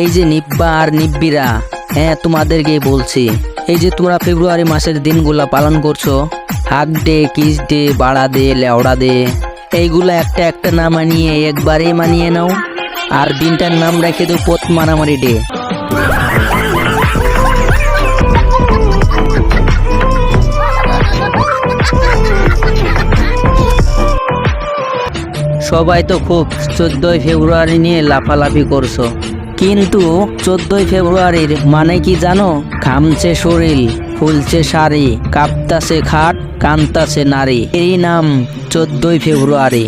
এই যে নিব্বা আর নিব্বিরা হ্যাঁ তোমাদেরকে বলছি, এই যে তোমরা ফেব্রুয়ারি মাসের দিনগুলা পালন করছ হাক ডে, কিস ডে, বাড়া দে লেওড়া দে এইগুলা একটা একটা না মানিয়ে একবারেই মানিয়ে নাও, আর দিনটার নাম রেখে দাও পথ মারামারি ডে। সবাই তো খুব চোদ্দই ফেব্রুয়ারি নিয়ে লাফালাফি করছ। কিন্তু চোদ্দই ফেব্রুয়ারির মানে কি জানো? খামছে শরীর, ফুলছে শাড়ি, কাঁপতাছে খাট, কান্তাছে নারী। এই নাম চোদ্দই ফেব্রুয়ারি।